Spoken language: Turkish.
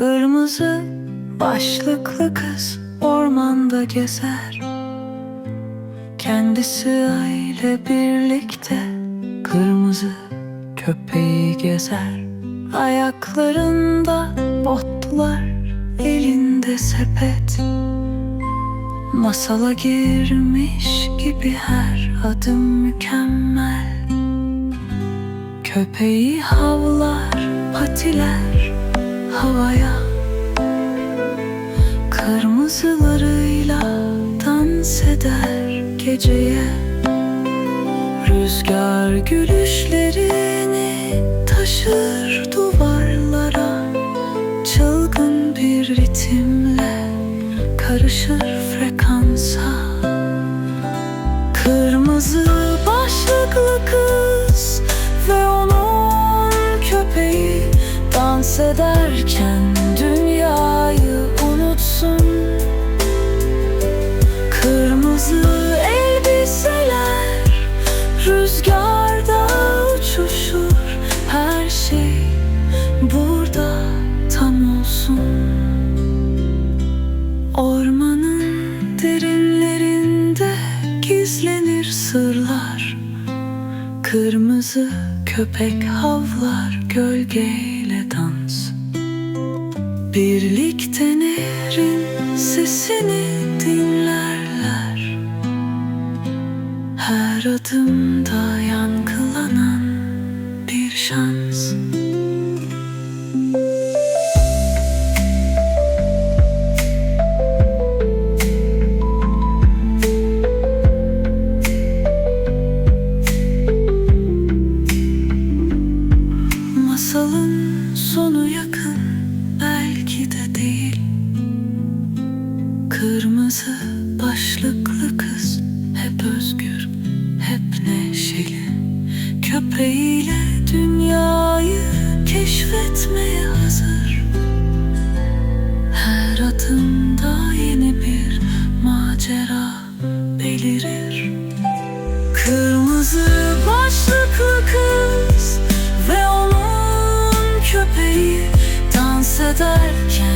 Kırmızı başlıklı kız ormanda gezer. Kendisi aile birlikte Kırmızı köpeği gezer. Ayaklarında botlar Elinde sepet. Masala girmiş gibi her adım mükemmel. Köpeği havlar, patiler havaya Kırmızılarıyla dans eder geceye. Rüzgar gülüşlerini taşır duvarlara Çılgın bir ritimle karışır frekansa. Kırmızı başlıklı kız Kırmızı köpek havlar gölgeyle dans. Birlikte nehrin sesini dinlerler. Her adımda yankılanan bir şans Kırmızı başlıklı kız hep özgür, hep neşeli. Köpeğiyle dünyayı keşfetmeye hazır. Her adımda yeni bir macera belirir. Kırmızı başlıklı kız ve onun köpeği dans ederken